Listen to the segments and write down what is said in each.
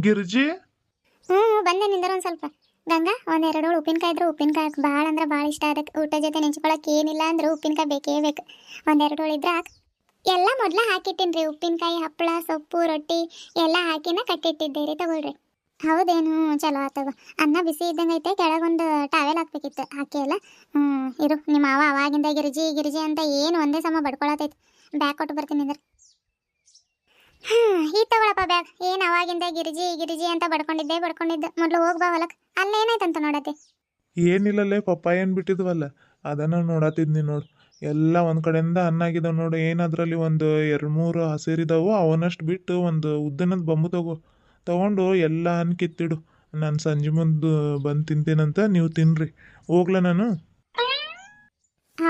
ಗಿರ್ಜಿ ಹ್ಞೂ ಬಂದೆ ನಿಂದರ ಒಂದು ಸ್ವಲ್ಪ. ಗಂಗಾ ಒಂದೆರಡು ಉಪ್ಪಿನಕಾಯಿ ಇದ್ರೆ. ಉಪ್ಪಿನಕಾಯಿ ಭಾಳ ಅಂದ್ರೆ ಭಾಳ ಇಷ್ಟ ಅದಕ್ಕೆ ಊಟ ಜೊತೆ ನೆಂಚ್ಕೊಳಕ್ಕೆ ಏನಿಲ್ಲ ಅಂದ್ರೆ ಉಪ್ಪಿನಕಾಯಿ ಬೇಕೇ ಬೇಕು. ಒಂದೆರಡು ಇದ್ರೆ ಹಾಕ್. ಎಲ್ಲ ಮೊದಲ ಹಾಕಿಟ್ಟಿನಿ ರೀ. ಉಪ್ಪಿನಕಾಯಿ, ಹಪ್ಪಳ, ಸೊಪ್ಪು, ರೊಟ್ಟಿ ಎಲ್ಲ ಹಾಕಿನ ಕಟ್ಟಿಟ್ಟಿದ್ದೆ ರೀ. ತಗೊಳ್ರಿ. ಹೌದೇನು? ಚಲೋ ಆತವ ಅನ್ನ ಬಿಸಿ ಇದ್ದಂಗೆ ಐತೆ. ಕೆಳಗೊಂದು ಟಾವೆಲ್ ಹಾಕ್ಬೇಕಿತ್ತು. ಹಾಕಿ ಎಲ್ಲ. ಹ್ಞೂ ಇರು. ನಿಮ್ಮ ಅವ ಅವಾಗಿಂದ ಗಿರಿಜಿ ಗಿರಿಜಿ ಅಂತ ಏನು ಒಂದೇ ಸಮ ಬಡ್ಕೊಳತೈತಿ. ಬ್ಯಾಗ್ ಕೊಟ್ಟು ಬರ್ತೀನಿ ಅಂದ್ರೆ. ಹಾಂ ಈ ತಗೊಳಪ್ಪ ಬ್ಯಾಗ್. ಏನ್ ಅವಾಗಿಂದ ಗಿರಿಜಿ ಗಿರಿಜಿ ಅಂತ ಬಡ್ಕೊಂಡಿದ್ದೆ ಬಡ್ಕೊಂಡಿದ್ದೆ. ಮೊದ್ಲು ಹೋಗ್ಬಾ ಹೊಲಕ್. ಅಲ್ಲೇನಾಯ್ತಂತ ನೋಡತ್ತೆ ಏನಿಲ್ಲಲ್ಲೇ ಪಪ್ಪಾಯ ಏನ್ ಬಿಟ್ಟಿದ್ವಲ್ಲ? ಅದನ್ನ ನೋಡತ್ತಿದ್ನಿ ನೋಡು. ಎಲ್ಲ ಒಂದ್ ಕಡೆಯಿಂದ ಆಗಿದಾವ ನೋಡು. ಏನದ್ರಲ್ಲಿ ಒಂದು ಎರಡು ಮೂರು ಹಸಿರಿದಾವು ಅವನಷ್ಟು ಬಿಟ್ಟು ಒಂದು ಉದ್ದನದ ಬಂಬು ತಗೋ. ತಗೊಂಡು ಎಲ್ಲ ಅನ್ನ ಕಿತ್ತಿಡು. ನಾನು ಸಂಜೆ ಮುಂದೆ ಬಂದು ತಿಂತೀನಂತ ನೀವು ತಿನ್ರಿ. ಹೋಗ್ಲಾ ನಾನು?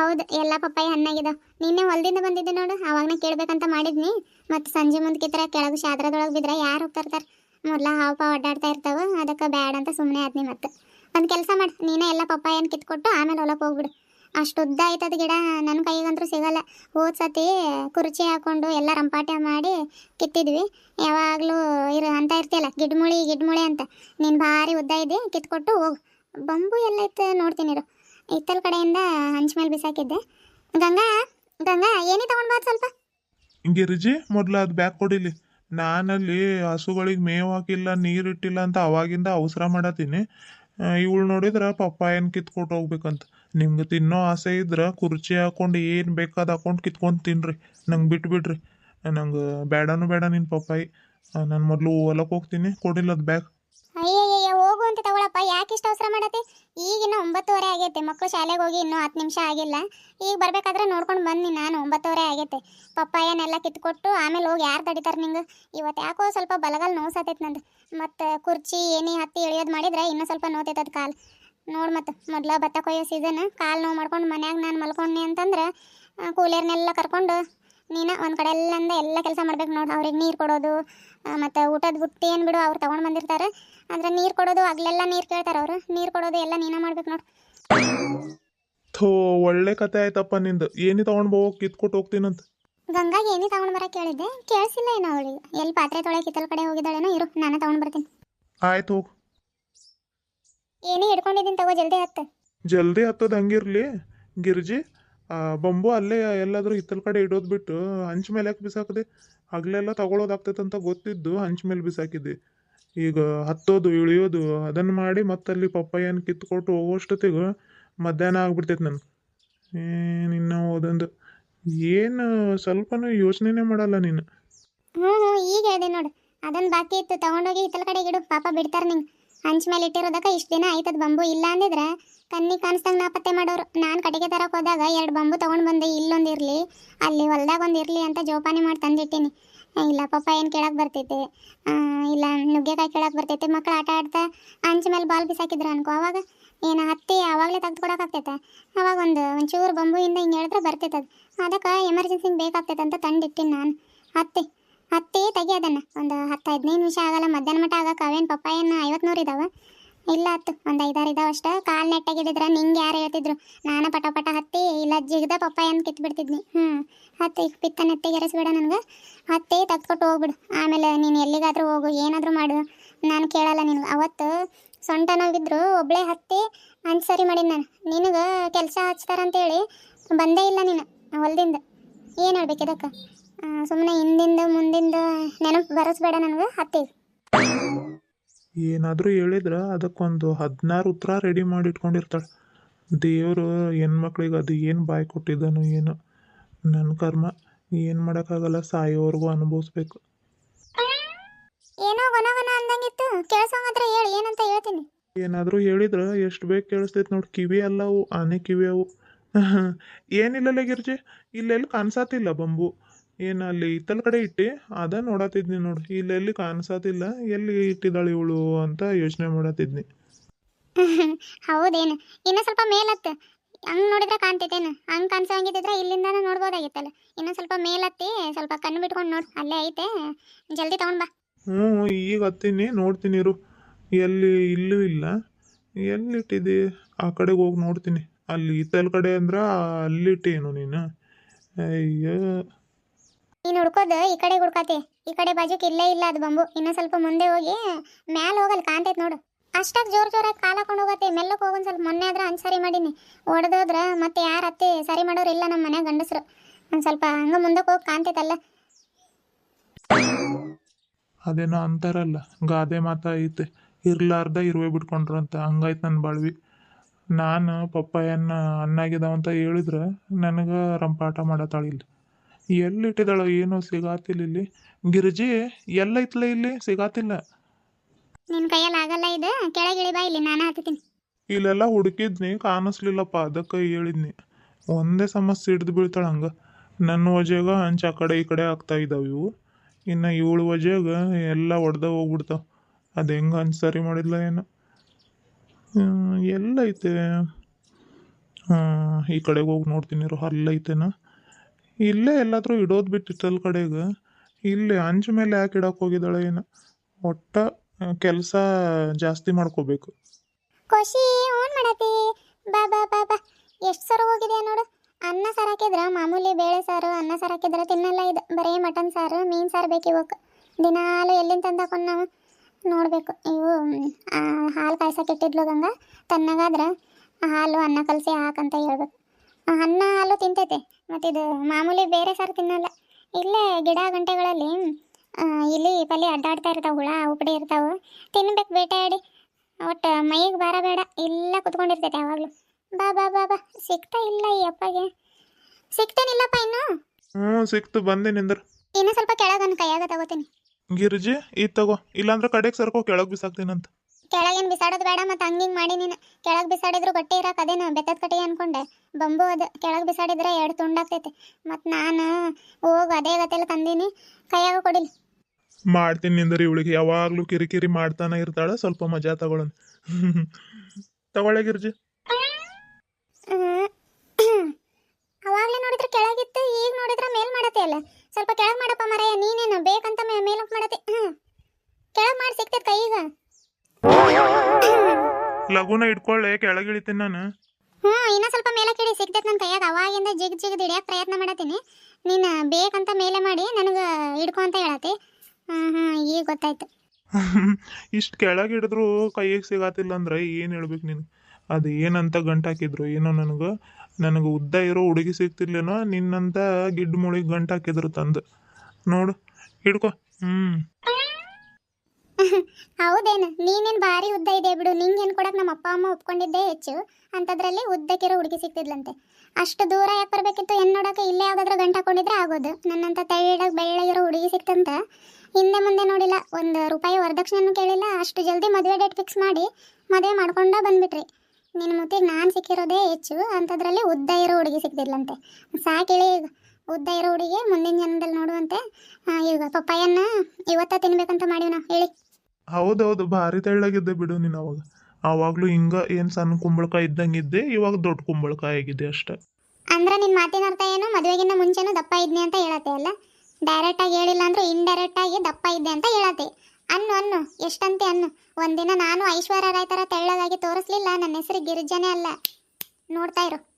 ಹೌದು, ಎಲ್ಲ ಪಪ್ಪಾಯಿ ಹಣ್ಣಾಗಿದಾವ ನಿನ್ನೆ ಹೊಲದಿಂದ ಬಂದಿದ್ದೆ ನೋಡು ಅವಾಗನೇ ಕೇಳ್ಬೇಕಂತ ಮಾಡಿದ್ನಿ. ಮತ್ತೆ ಸಂಜೆ ಮುಂದೆ ಕಿತ್ತರ ಕೆಳಗೆ ಶಾದ್ರದೊಳಗೆ ಬಿದ್ರೆ ಯಾರು ಹೋಗ್ತಿರ್ತಾರೆ? ಮೊದಲ ಹಾವು ಪಾವು ಅಡ್ಡಾಡ್ತಾ ಇರ್ತಾವ, ಅದಕ್ಕೆ ಬ್ಯಾಡ ಅಂತ ಸುಮ್ಮನೆ ಆದ್ನಿ ಮತ್ತೆ. ಒಂದು ಕೆಲಸ ಮಾಡಿ, ನೀನೇ ಎಲ್ಲ ಪಪ್ಪಾಯನ್ ಕಿತ್ಕೊಟ್ಟು ಆಮೇಲೆ ಹೊಲಕ್ಕೆ ಹೋಗ್ಬಿಡು. ಅಷ್ಟು ಉದ್ದ ಆಯ್ತದ ಗಿಡ ನನ್ನ ಕೈಗಂತೂ ಸಿಗಲ್ಲ. ಹೋದ್ ಸತಿ ಕುರ್ಚಿ ಹಾಕೊಂಡು ಎಲ್ಲ ರಂಪಾಟ ಮಾಡಿ ಕಿತ್ತಿದ್ವಿ. ಯಾವಾಗಲೂ ಇರು, ಅಂತ ಇರ್ತಿಯಲ್ಲ, ಗಿಡ್ಮುಳಿ ಗಿಡ್ಮುಳಿ ಅಂತ. ನೀನು ಭಾರಿ ಉದ್ದ ಇದೆ ಕಿತ್ಕೊಟ್ಟು ಹೋಗು. ಬಂಬು ಎಲ್ಲ ಐತೆ ನೋಡ್ತೀನಿ ಇರು. ಇತ್ತಲ್ ಕಡೆಯಿಂದ ಹಂಚ್ ಮೇಲೆ ಬಿಸಾಕಿದ್ದೆ. ಗಂಗಾ ಗಂಗಾ, ಏನೇ ತಗೊಂಡ್ ಬಾ ಸ್ವಲ್ಪ. ಗಿರಿಜಿ ಮೊದ್ಲು ಅದು ಬ್ಯಾಗ್ ಕೊಡಿಲಿ. ನಾನಲ್ಲಿ ಹಸುಗಳಿಗೆ ಮೇವು ಹಾಕಿಲ್ಲ, ನೀರು ಇಟ್ಟಿಲ್ಲ ಅಂತ ಅವಾಗಿಂದ ಅವಸರ ಮಾಡತ್ತೀನಿ. ಇವಳು ನೋಡಿದ್ರ ಪಪ್ಪಾಯನ್ ಕಿತ್ಕೊಟ್ಟು ಹೋಗ್ಬೇಕಂತ. ನಿಮ್ಗೆ ತಿನ್ನೋ ಆಸೆ ಇದ್ರ ಕುರ್ಚಿ ಹಾಕೊಂಡು ಏನು ಬೇಕಾದ ಹಾಕೊಂಡು ಕಿತ್ಕೊಂಡು ತಿನ್ರಿ. ನಂಗೆ ಬಿಟ್ಬಿಡ್ರಿ. ನಂಗೆ ಬೇಡನು ಬೇಡ ನಿನ್ನ ಪಪ್ಪಾಯಿ. ನಾನು ಮೊದಲು ಹೊಲಕ್ಕೆ ಹೋಗ್ತೀನಿ. ಕೊಡಿಲ್ಲ ಅದು ಬ್ಯಾಗ್. ತಗೊಳಪ್ಪ ಯಾಕೆ ಇಷ್ಟು ಅವಸರ ಮಾಡತ್ತೆ? ಈಗಿನ್ನ ಒಂಬತ್ತುವರೆ ಆಗೈತೆ ಮಕ್ಕಳು ಶಾಲೆಗೆ ಹೋಗಿ ಇನ್ನೂ ಹತ್ತು ನಿಮಿಷ ಆಗಿಲ್ಲ. ಈಗ ಬರಬೇಕಾದ್ರೆ ನೋಡ್ಕೊಂಡು ಬನ್ನಿ ನಾನು, ಒಂಬತ್ತುವರೆ ಆಗೈತೆ. ಪಪ್ಪಾಯನೆಲ್ಲ ಕಿತ್ಕೊಟ್ಟು ಆಮೇಲೆ ಹೋಗಿ ಯಾರು ತಡಿತಾರೆ ನಿಂಗೆ? ಇವತ್ತು ಯಾಕೋ ಸ್ವಲ್ಪ ಬಲಗಾಲ ನೋಸತೈತೆ ನಂದು. ಮತ್ತು ಕುರ್ಚಿ ಏನೇ ಹತ್ತಿ ಇಳಿಯೋದು ಮಾಡಿದ್ರೆ ಇನ್ನೂ ಸ್ವಲ್ಪ ನೋತೈತದ ಕಾಲು. ನೋಡಿ ಮತ್ತು, ಮೊದ್ಲ ಭತ್ತ ಕೊಯ್ಯೋ ಸೀಸನ್ ಕಾಲು ನೋವು ಮಾಡ್ಕೊಂಡು ಮನ್ಯಾಗ ನಾನು ಮಲ್ಕೊಂಡ್ನಿ ಅಂತಂದ್ರೆ ಕೂಲಿಯರ್ನೆಲ್ಲ ಕರ್ಕೊಂಡು ನೀನು ಒಂದು ಕಡೆ ಎಲ್ಲಂದ ಎಲ್ಲ ಕೆಲಸ ಮಾಡ್ಬೇಕು ನೋಡು. ಅವ್ರಿಗೆ ನೀರು ಕೊಡೋದು ಮತ್ತು ಊಟದ ಬುಟ್ಟಿ ಏನು ಬಿಡು ಅವ್ರು ತೊಗೊಂಡು ಬಂದಿರ್ತಾರೆ. ಅಂದ್ರೆ ನೀರು ಕೊಡೋದು ಆಗ್ಲೆಲ್ಲ ನೀರು ಕೇಳ್ತಾರೆ ಅವರು. ನೀರು ಕೊಡೋದು ಎಲ್ಲ ನೀನೇ ಮಾಡ್ಬೇಕು ನೋಡು. ಥೋ ಒಳ್ಳೆ ಕತೆ ಆಯ್ತಪ್ಪ ನಿಂದು. ಏನಿ ತಗೊಂಡು ಹೋಗಿ ಕಿತ್ಕೊಟ್ಟು ಹೋಗ್ತೀನಂತ. ಗಂಗಾಗೆ ಏನಿ ತಗೊಂಡು ಬರಕ್ಕೆ ಕೇಳಿದ್ದೆ? ಕೇಳಿಸಿಲ್ಲ ಏನೋ ಅವಳಿಗೆ. ಎಲ್ಲಿ ಪಾತ್ರೆ ತೊಳೆ ಕಿತ್ತಲ ಕಡೆ ಹೋಗಿದ್ದಾಳೇನೋ ಇರು ನಾನು ತಗೊಂಡು ಬರ್ತೀನಿ. ಆಯ್ತು ಹೋಗು. ಏನೇ ಹಿಡ್ಕೊಂಡಿದ್ದೀನಿ ತಗೋ ಜಲ್ದಿ ಹತ್ತು. ಜಲ್ದಿ ಹತ್ತೋದು ಹಂಗಿರ್ಲಿ. ಗಿರ್ಜಿ ಬಂಬು ಅಲ್ಲೇ ಎಲ್ಲಾದರೂ ಹಿತ್ತಲ ಕಡೆ ಇಡೋದು ಬಿಟ್ಟು ಹಂಚ್ ಮೇಲೆ ಯಾಕೆ ಬಿಸಾಕದೆ? ಹಗ್ಲೆಲ್ಲ ತಗೊಳೋದಾಗ್ತೈತೆ ಅಂತ ಗೊತ್ತಿದ್ದು ಹಂಚ್ ಮೇಲೆ ಬಿಸಾಕಿದ್ದೆ. ಈಗ ಹತ್ತೋದು, ಇಳಿಯೋದು ಅದನ್ನು ಮಾಡಿ ಮತ್ತಲ್ಲಿ ಪಪ್ಪಾಯನ್ ಕಿತ್ಕೊಟ್ಟು ಹೋಗೋಷ್ಟೊತ್ತಿಗೆ ಮಧ್ಯಾಹ್ನ ಆಗ್ಬಿಡ್ತೈತೆ ನನಗೆ. ನಿನ್ನ ಓದಂದು. ಏನು ಸ್ವಲ್ಪನೂ ಯೋಚನೆನೇ ಮಾಡಲ್ಲ ನೀನು. ಹ್ಞೂ ಹ್ಞೂ ಈಗ ಹೇಳಿದೆ ನೋಡು. ಅದನ್ನು ಬಾಕಿ ಇತ್ತು, ತಗೊಂಡೋಗಿ ಹಿತ್ತಲ ಕಡೆ ಇಡು. ಪಾಪ ಬಿಡ್ತಾರೆ ನಿಂಗೆ. ಹಂಚ್ ಮೇಲೆ ಇಟ್ಟಿರೋದಕ್ಕೆ ಇಷ್ಟು ದಿನ ಆಯ್ತದ ಬಂಬು ಇಲ್ಲ ಅಂದಿದ್ರೆ ಕನ್ನಿ ಕಾಣಿಸ್ದಂಗೆ ನಾ ಪತ್ತೆ ಮಾಡೋರು. ನಾನು ಕಡೆಗೆ ತರಕ್ಕೆ ಹೋದಾಗ ಎರಡು ಬಂಬು ತೊಗೊಂಡು ಬಂದೆ, ಇಲ್ಲೊಂದು ಇರಲಿ, ಅಲ್ಲಿ ಹೊಲ್ದಾಗ ಒಂದು ಇರಲಿ ಅಂತ ಜೋಪಾನಿ ಮಾಡಿ ತಂದಿಟ್ಟಿನಿ. ಇಲ್ಲ ಪಪ್ಪ ಏನು ಕೇಳಕ್ಕೆ ಬರ್ತೈತೆ ಇಲ್ಲ ನುಗ್ಗೆಕಾಯಿ ಕೇಳಕ್ಕೆ ಬರ್ತೈತೆ ಮಕ್ಕಳು ಆಟ ಆಡ್ತಾ ಹಂಚ ಮೇಲೆ ಬಾಲ್ ಬಿಸಾಕಿದ್ರು ಅನ್ಕೋ. ಅವಾಗ ಏನು ಹತ್ತಿ ಆವಾಗಲೇ ತೆಗ್ದು ಕೊಡೋಕ್ಕಾಗ್ತೈತೆ ಅವಾಗ ಒಂದು ಒಂಚೂರು ಇಂದ ಹಿಂಗೆ ಹೇಳಿದ್ರೆ ಬರ್ತೈತೆ ಅದು ಅದಕ್ಕೆ ಎಮರ್ಜೆನ್ಸಿಗೆ ಬೇಕಾಗ್ತೈತೆ ಅಂತ ತಂದಿಟ್ಟಿನಿ ನಾನು. ಹತ್ತಿ. ಹತ್ತಿ ತೆಗಿ ಅದನ್ನ ಒಂದು ಹತ್ತು ಹದಿನೈದು ನಿಮಿಷ ಆಗಲ್ಲ, ಮಧ್ಯಾಹ್ನ ಮಟ್ಟ ಆಗಕ್ಕೆ, ಅವೇನು ಪಪ್ಪಾಯನ್ನ ಐವತ್ತು ನೂರು ಇದಾವೆ? ಇಲ್ಲ ಹತ್ತು ಒಂದು ಐದಾರು ಇದಾವೆ ಅಷ್ಟೇ. ಕಾಲು ನೆಟ್ಟಾಗಿದ್ದಿದ್ರೆ ನಿಂಗೆ ಯಾರು ಹೇಳ್ತಿದ್ರು? ನಾನು ಪಟ ಪಟ ಹತ್ತಿ, ಇಲ್ಲ ಜಿಗ್ದ ಏನು ಕಿತ್ಬಿಡ್ತಿದ್ನಿ. ಹ್ಞೂ ಹತ್ತಿ, ಪಿತ್ತ ನೆತ್ತಿಗೆರೆಸ್ಬೇಡ ನನಗೆ. ಹತ್ತಿ ತೆಗ್ದ್ಕೊಟ್ಟು ಹೋಗ್ಬಿಡು. ಆಮೇಲೆ ನೀನು ಎಲ್ಲಿಗಾದರೂ ಹೋಗು, ಏನಾದರೂ ಮಾಡು. ನಾನು ಕೇಳಲ್ಲ ನಿನಗೆ ಅವತ್ತು ಸೊಂಟ ನೋವಿದ್ರು ಒಬ್ಬಳೇ ಹತ್ತಿ ಅಂತ ಸರಿ ಮಾಡೀನಿ ನಾನು. ನಿನಗೆ ಕೆಲಸ ಹಚ್ತಾರಂತೇಳಿ ಬಂದೇ ಇಲ್ಲ ನೀನು, ಹೊಲ್ದಿಂದ. ಏನು ಹೇಳ್ಬೇಕು ಇದಕ್ಕೆ? ಸುಮ್ಮನೆ ಹಿಂದಿಂದ ಮುಂದಿಂದ ನೆನಪು ಬರಸ್ಬೇಡ ನನಗೆ ಹತ್ತಿ ಏನಾದರೂ ಹೇಳಿದ್ರೆ ಅದಕ್ಕೊಂದು ಹದಿನಾರು ಉತ್ತರ ರೆಡಿ ಮಾಡಿ ಇಟ್ಕೊಂಡಿರ್ತಾಳೆ ದೇವರು ಹೆಣ್ಮಕ್ಳಿಗೆ ಅದು ಏನು ಬಾಯಿ ಕೊಟ್ಟಿದ್ದಾನೋ ಏನೋ. ನನ್ನ ಕರ್ಮ ಏನು ಮಾಡೋಕ್ಕಾಗಲ್ಲ ಸಾಯೋವರೆಗೂ ಅನುಭವಿಸ್ಬೇಕು. ಏನೋ ಗೊನ ಗೊನ ಅಂದಂಗಿತ್ತು ಕೇಳ್ಸೋಂಗಾದ್ರೆ ಹೇಳಿ ಏನಂತ ಹೇಳ್ತೀನಿ. ಏನಾದರೂ ಹೇಳಿದ್ರೆ ಎಷ್ಟು ಬೇಕು ಕೇಳಿಸ್ತೈತೆ ನೋಡಿ ಕಿವಿ ಅಲ್ಲ ಅವು ಆನೆ ಕಿವಿ ಅವು. ಏನಿಲ್ಲಲ್ಲ ಗಿರ್ಜಿ ಇಲ್ಲೆಲ್ಲಿ ಕಾಣಿಸತ್ತಿಲ್ಲ ಬಂಬು. ಏನು ಅಲ್ಲಿ ಇತ್ತಲ ಕಡೆ ಇಟ್ಟು ಅದ ನೋಡತ್ತಿದ್ನಿ ನೋಡು. ಇಲ್ಲೆಲ್ಲಿ ಕಾಣಿಸಾತಿಲ್ಲ ಎಲ್ಲಿ ಇಟ್ಟಿದ್ದಾಳೆ ಇವಳು ಅಂತ ಯೋಚನೆ ಮಾಡತ್ತಿದ್ನಿ ಹೌದೇನು? ಇನ್ನೂ ಸ್ವಲ್ಪ ಮೇಲತ್ತು. ಹಂಗೆ ನೋಡಿದ್ರೆ ಕಾಣ್ತೈತೇನು ಹಂಗೆ ಕಾಣಿಸಂಗಿದ್ರೆ ಇಲ್ಲಿಂದಾನು ನೋಡ್ಬೋದಾಗಿತ್ತಲ್ಲ. ಇನ್ನೂ ಸ್ವಲ್ಪ ಮೇಲತ್ತಿ ಸ್ವಲ್ಪ ಕಣ್ಣು ಬಿಟ್ಕೊಂಡು ನೋಡು. ಅಲ್ಲೇ ಐತೆ. ಜಲ್ದಿ ತಗೊಂಡ್ ಬಾ. ಹ್ಞೂ ಈಗ ಹತ್ತೀನಿ. ನೋಡ್ತೀನಿ ಇರು. ಎಲ್ಲಿ ಇಲ್ಲೂ ಇಲ್ಲ. ಎಲ್ಲಿಟ್ಟಿದೆ ಆ ಕಡೆಗೆ ಹೋಗಿ ನೋಡ್ತೀನಿ. ಅಲ್ಲಿ ಇತ್ತಲ್ ಕಡೆ ಅಂದ್ರೆ ಅಲ್ಲಿಟ್ಟೇನು ನೀನು? ಅಯ್ಯೋ. ನೀನು ಹುಡ್ಕೋದು ಈ ಕಡೆ ಹುಡ್ಕಾತಿ, ಈ ಕಡೆ ಬಾಜುಕ್ ಇಲ್ಲೇ ಇಲ್ಲ ಅದು ಬಂಬು. ಇನ್ನೂ ಸ್ವಲ್ಪ ಮುಂದೆ ಹೋಗಿ ಮ್ಯಾಲ ಹೋಗಲ್ ಕಾಣ್ತೈತೆ ನೋಡು. ಅಷ್ಟಾಗಿ ಜೋರ್ ಜೋರಾಗಿ ಕಾಲ ಹೋಗತ್ತೆ. ಮೆಲ್ಲಕ್ಕೆ ಹೋಗೊಂದು ಸ್ವಲ್ಪ ಮೊನ್ನೆ ಆದ್ರೆ ಹಂಗೆ ಸರಿ ಮಾಡೀನಿ. ಹೊಡೆದೋದ್ರ ಮತ್ತೆ ಯಾರು ಅತ್ತೆ ಸರಿ ಮಾಡೋರು ಇಲ್ಲ ನಮ್ಮ ಮನೆ ಗಂಡಸ್ರು. ಒಂದು ಸ್ವಲ್ಪ ಹಂಗೆ ಮುಂದಕ್ಕೆ ಹೋಗಿ ಕಾಣ್ತೈತಲ್ಲ. ಅದೇನೋ ಅಂತಾರಲ್ಲ, ಗಾದೆ ಮಾತ ಐತೆ. ಇರ್ಲಾರ್ದ ಇರುವೆ ಅಂತ. ಹಂಗಾಯ್ತು ನನ್ನ ಬಾಳ್ವಿ. ನಾನು ಪಪ್ಪಾಯನ್ನ ಅನ್ನಾಗಿದಾವಂತ ಹೇಳಿದ್ರೆ ನನಗೆ ರಂಪಾಟ ಮಾಡತ್ತಾಳಿಲ್ಲ. ಎಲ್ಲಿಟ್ಟಿದಾಳೋ ಏನು ಸಿಗಾತಿಲ್ಲ ಇಲ್ಲಿ. ಗಿರಿಜಿ ಎಲ್ಲೈತ್ಲ ಇಲ್ಲಿ? ಸಿಗಾತಿಲ್ಲ. ನಿನ್ನ ಕೈಯಲ್ಲಿ ಆಗಲ್ಲ ಇದು. ಕೆಳಗಿಳಿ ಬಾ ಇಲ್ಲಿ ನಾನು ಹತ್ತೀನಿ ಇಲ್ಲೆಲ್ಲ ಹುಡುಕಿದ್ನಿ ಕಾಣಿಸ್ಲಿಲ್ಲಪ್ಪ ಅದಕ್ಕೆ ಹೇಳಿದ್ನಿ. ಒಂದೇ ಸಮಸ್ಯೆ ಹಿಡ್ದು ಬೀಳ್ತಾಳ ಹಂಗ. ನನ್ನ ವಜೆಗ ಹಂಚ ಆ ಕಡೆ ಈ ಕಡೆ ಆಗ್ತಾ ಇದಾವೆ ಇವು. ಇನ್ನು ಇವಳು ವಜೆಗ ಎಲ್ಲ ಒಡ್ದ ಹೋಗ್ಬಿಡ್ತಾವ. ಅದು ಹೆಂಗೆ ಹಂಚ್ ಸರಿ ಮಾಡಿದ್ಲ ಏನು. ಎಲ್ಲೈತೆ. ಹಾಂ ಈ ಕಡೆಗೆ ಹೋಗಿ ನೋಡ್ತೀನಿ ಅಲ್ಲೈತೇನ. ಇಲ್ಲೇ ಎಲ್ಲಾದರೂ ಇಡೋದು ಬಿಟ್ಟಿತ್ತಲ್ ಕಡೆಗೆ. ಇಲ್ಲಿ ಅಂಜ ಮೇಲೆ ಯಾಕೆ ಇಡಕ್ಕೆ ಹೋಗಿದ್ದಾಳೆ ಏನೋ? ಒಟ್ಟ ಕೆಲಸ ಜಾಸ್ತಿ ಮಾಡ್ಕೋಬೇಕು. ಖುಷಿ ಓನ್ ಮಾಡತಿ. ಬಾ ಬಾ ಬಾ ಬಾ. ಎಷ್ಟು ಸರ ಹೋಗಿದೆ ನೋಡು. ಅನ್ನ ಸಾರು ಮಾಮೂಲಿ ಬೇಳೆ ಸಾರು, ಅನ್ನ ಸಾರು ಹಾಕಿದ್ರೆ ತಿನ್ನಲ್ಲ ಇದು. ಬರೀ ಮಟನ್ ಸಾರು, ಮೀನು ಸಾರು ಬೇಕು ಹೋಗ್ ದಿನಾಲು ಎಲ್ಲಿಂದ ತಂದಾಕೊಂಡು ನಾವು? ನೋಡಬೇಕು. ಇವು ಹಾಲು ಕಾಯ್ಸಕ್ಕೆ ಇಟ್ಟಿದ್ಲು ಗಂಗ. ತನ್ನಗಾದ್ರೆ ಹಾಲು ಅನ್ನ ಕಲಸಿ ಹಾಕಂತ ಹೇಳ್ಬೇಕು. ಅನ್ನ ಹಾಲು ತಿಂತೈತೆ. ಮತ್ತಿದು ಮಾಮೂಲಿ ಬೇರೆ ಸಾರು ತಿನ್ನಲ್ಲ. ಇಲ್ಲೇ ಗಿಡ ಗಂಟೆಗಳಲ್ಲಿ ಇಲ್ಲಿ ಪಲ್ಯ ಅಡ್ಡಾಡ್ತಾ ಇರ್ತಾವೆ ಹುಳ ಉಪ್ಪಡಿ ಇರ್ತಾವೆ. ತಿನ್ಬೇಕು ಬೇಟೆಯಾಡಿ ಒಟ್ಟು ಮೈಗೆ ಬಾರ ಬೇಡ. ಇಲ್ಲ ಕುತ್ಕೊಂಡಿರ್ತೈತೆ ಯಾವಾಗಲೂ. ಬಾ ಬಾ ಬಾ ಬಾ. ಸಿಗ್ತಾ ಇಲ್ಲ ಈ ಅಪ್ಪಗೆ. ಸಿಗ್ತೇನಿಲ್ಲಪ್ಪ ಇನ್ನು? ಹ್ಞೂ ಸಿಕ್ತು. ಬಂದೆ ನಿಂದ್ರ. ಇನ್ನು ಸ್ವಲ್ಪ ಕೆಳಗನ್ನು ಕೈಯಾಗ ತಗೋತೀನಿ. ಗಿರಿಜಿ ಇದು ತಗೋ. ಇಲ್ಲಾಂದ್ರೆ ಕಡೆಗೆ ಸರ್ಕೋ ಕೆಳಗೆ ಬಿಸಾಕ್ತೀನಂತ ಕೆಳಗೇನು ಬಿಸಾಡೋದು ಬೇಡ ಮತ್ತು ಹಂಗಿಂಗೆ ಮಾಡಿ ನೀನು. ಕೆಳಗೆ ಬಿಸಾಡಿದ್ರು ಗಟ್ಟಿ ಇರಕ್ಕೆ ಅದೇನು ಬೆತ್ತದ ಕಟ್ಟಿ ಅನ್ಕೊಂಡೆ. ಬಂಬು ಅದು ಕೆಳಗೆ ಬಿಸಾಡಿದ್ರೆ ಎರಡು ತುಂಡಾಗ್ತೈತೆ ಮತ್ತು ನಾನು ಹೋಗಿ ಅದೇ ಗತೆಲ್ಲ ತಂದೀನಿ. ಕೈಯಾಗ ಕೊಡಿಲಿ ಮಾಡ್ತೀನಿ ನಿಂದ್ರಿ ಇವಳಿಗೆ ಯಾವಾಗಲೂ ಕಿರಿಕಿರಿ ಮಾಡ್ತಾನೆ ಇರ್ತಾಳೆ. ಸ್ವಲ್ಪ ಮಜಾ ತಗೊಳನ್ ತಗೊಳ್ಳೆ ಗಿರ್ಜಿ. ಅವಾಗಲೇ ನೋಡಿದ್ರೆ ಕೆಳಗಿತ್ತು ಈಗ ನೋಡಿದ್ರೆ ಮೇಲ್ ಮಾಡತ್ತೆ ಅಲ್ಲ. ಸ್ವಲ್ಪ ಕೆಳಗೆ ಮಾಡಪ್ಪ ಮರಯ್ಯ ನೀನೇನು ಬೇಕಂತ ಮೇಲ್ ಮಾಡತ್ತೆ. ಕೆಳಗೆ ಮಾಡಿ ಸಿಗ್ತೈತೆ ಕೈಗ. ಲಗುನ ಇಟ್ಕೊಳ್ಳೆ ಕೆಳಗೆ ಇಳಿತೀನಿ ನಾನು. ಹ್ಞೂ ಇನ್ನೂ ಸ್ವಲ್ಪ ಮೇಲೆ ಕೇಳಿ ಸಿಗ್ತೈತೆ ನನ್ನ ಕೈಯಾಗ. ಅವಾಗಿಂದ ಜಿಗ್ ಜಿಗ್ ಹಿಡಿಯೋಕೆ ಪ್ರಯತ್ನ ಮಾಡತ್ತೀನಿ. ನೀನು ಬೇಕಂತ ಮೇಲೆ ಮಾಡಿ ನನಗೆ ಹಿಡ್ಕೊ ಅಂತ ಹೇಳತ್ತಿ. ಹ್ಞೂ ಹ್ಞೂ ಈಗ ಗೊತ್ತಾಯ್ತು. ಇಷ್ಟು ಕೆಳಗೆ ಹಿಡಿದ್ರು ಕೈಗೆ ಸಿಗಾತಿಲ್ಲ ಅಂದ್ರೆ ಏನು ಹೇಳ್ಬೇಕು ನೀನು? ಅದು ಏನಂತ ಗಂಟು ಹಾಕಿದ್ರು ಏನೋ ನನಗೆ? ನನಗೆ ಉದ್ದ ಇರೋ ಹುಡುಗಿ ಸಿಗ್ತಿರ್ಲೇನೋ ನಿನ್ನಂತ ಗಿಡ್ಡ ಮುಳಿಗೆ ಗಂಟು ಹಾಕಿದ್ರು ತಂದು. ನೋಡು ಹಿಡ್ಕೊ. ಹ್ಞೂ ಹೌದೇನು? ನೀನೇನು ಭಾರಿ ಉದ್ದ ಇದೆ ಬಿಡು ನಿಂಗೇನು ಏನು ಕೊಡಕ್ಕೆ ನಮ್ಮ ಅಪ್ಪ ಅಮ್ಮ ಒಪ್ಕೊಂಡಿದ್ದೇ ಹೆಚ್ಚು. ಅಂಥದ್ರಲ್ಲಿ ಉದ್ದಕ್ಕಿರೋ ಹುಡುಗಿ ಸಿಕ್ತಿದ್ಲಂತೆ ಅಷ್ಟು ದೂರ ಯಾಕೆ ಬರಬೇಕಿತ್ತು? ಏನು ನೋಡೋಕೆ ಇಲ್ಲೇ ಯಾವುದಾದ್ರೂ ಗಂಟೆ ಹಾಕೊಂಡಿದ್ರೆ ಆಗೋದು. ನನ್ನಂತ ತೆಳ್ಳಗೆ ಬೆಳ್ಳಗಿರೋ ಹುಡುಗಿ ಸಿಕ್ತಂತ. ಹಿಂದೆ ಮುಂದೆ ನೋಡಿಲ್ಲ. ಒಂದು ರೂಪಾಯಿ ವರದಕ್ಷಿಣೆನೂ ಕೇಳಿಲ್ಲ. ಅಷ್ಟು ಜಲ್ದಿ ಮದುವೆ ಡೇಟ್ ಫಿಕ್ಸ್ ಮಾಡಿ ಮದುವೆ ಮಾಡ್ಕೊಂಡ ಬಂದ್ಬಿಟ್ರಿ. ನಿನ್ನ ಮುತ್ತಿಗೆ ನಾನು ಸಿಕ್ಕಿರೋದೇ ಹೆಚ್ಚು. ಅಂಥದ್ರಲ್ಲಿ ಉದ್ದ ಇರೋ ಹುಡುಗಿ ಸಿಕ್ತಿದ್ಲಂತೆ. ಸಾಕಿಳಿ ಈಗ. ಉದ್ದ ಇರೋ ಹುಡುಗಿ ಮುಂದಿನ ಜನದಲ್ಲಿ ನೋಡುವಂತೆ. ಈಗ ಪಪ್ಪಾಯನ್ನ ಇವತ್ತ ತಿನ್ಬೇಕಂತ ಮಾಡೀವಿ ನಾವು. ಹೇಳಿ. ಹೌದೌದು. ಭಾರಿ ತೆಳ್ಳಗಿದ್ದೆ ಬಿಡು ನೀನು ಅವಾಗ. ಆವಾಗಲೂ ಹಿಂಗ ಏನು ಸಣ್ಣ ಕುಂಬಳಕಾಯಿ ಇದ್ದಂಗೆ ಇದ್ದೆ ಇವಾಗ ದೊಡ್ಡ ಕುಂಬಳಕಾಯಿ ಆಗಿದೆ ಅಷ್ಟೆ. ಅಂದ್ರೆ ನಿನ್ನ ಮಾತಿನ ಅರ್ಥ ಏನು? ಮದುವೆಗಿನ್ನ ಮುಂಚೆನೂ ದಪ್ಪ ಇದ್ನಿ ಅಂತ ಹೇಳತ್ತೆ ಅಲ್ಲ? ಡೈರೆಕ್ಟ್ ಆಗಿ ಹೇಳಿಲ್ಲ ಅಂದ್ರೆ ಇಂಡೈರೆಕ್ಟ್ ಆಗಿ ದಪ್ಪ ಇದ್ದೆ ಅಂತ ಹೇಳತ್ತೆ. ಅನ್ನು ಅನ್ನು ಎಷ್ಟಂತೆ ಅನ್ನು? ಒಂದಿನ ನಾನು ಐಶ್ವರ್ಯ ರಾಯ್ ಥರ ತೆಳ್ಳಗಾಗಿ ತೋರಿಸ್ಲಿಲ್ಲ. ನನ್ನ ಹೆಸರು ಗಿರಿಜನೇ ಅಲ್ಲ. ನೋಡ್ತಾ ಇರು.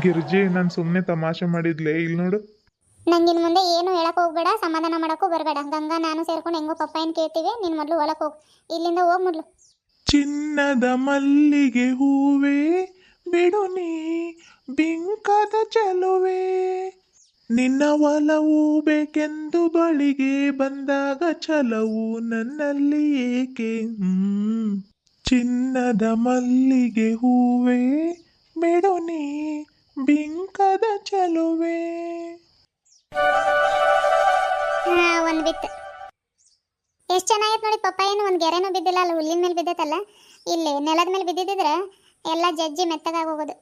ಗಿರ್ಜಿ ನಾನು ಸುಮ್ಮನೆ ತಮಾಷೆ ಮಾಡಿದ್ಲೆ. ಇಲ್ಲಿ ನೋಡು ನಂಗಿನ್ ಮುಂದೆ ಏನು ಹೇಳಕ್ ಹೋಗ್ಬೇಡ, ಸಮಾಧಾನ ಮಾಡಕ್ಕೂ ಬರಬೇಡ. ಗಂಗಾ, ನಾನು ಸೇರ್ಕೊಂಡು ಹೆಂಗೋ ಪಪ್ಪಾಯನ್ ಕೇಳ್ತೀವಿ, ನೀನು ಮೊದಲು ಒಳಕ್ಕೆ ಹೋಗು. ಇಲ್ಲಿಂದ ಹೋಗ್ ಮೊದಲು. ಚಿನ್ನದ ಮಲ್ಲಿಗೆ ಹೂವೇ, ಬಿಡು ನೀ, ಬಿಂಕದ ಚಲುವೆ. ನಿನ್ನ ಒಲವು ಬೇಕೆಂದು ಬಳಿಗೆ ಬಂದಾಗ ಛಲವು ನನ್ನಲ್ಲಿ ಏಕೆ. ಚಿನ್ನದ ಮಲ್ಲಿಗೆ ಹೂವೇ, ಬಿಡು ನೀ, ಬಿಂಕದ ಚಲುವೆ. ಹಾ, ಒಂದು ಬಿತ್ತು. ಎಷ್ಟು ಚೆನ್ನಾಗಿತ್ತು ನೋಡಿ ಪಪ್ಪಾಯನು ಒಂದು ಗೆರೆನೂ ಬಿದ್ದಿಲ್ಲ, ಅಲ್ಲ ಹುಲ್ಲಿನ ಮೇಲೆ ಬಿದ್ದೈತಲ್ಲ? ಇಲ್ಲಿ ನೆಲದ ಮೇಲೆ ಬಿದ್ದಿದ್ರೆ ಎಲ್ಲ ಜಜ್ಜಿ ಮೆತ್ತಗಾಗಿ ಹೋಗೋದು.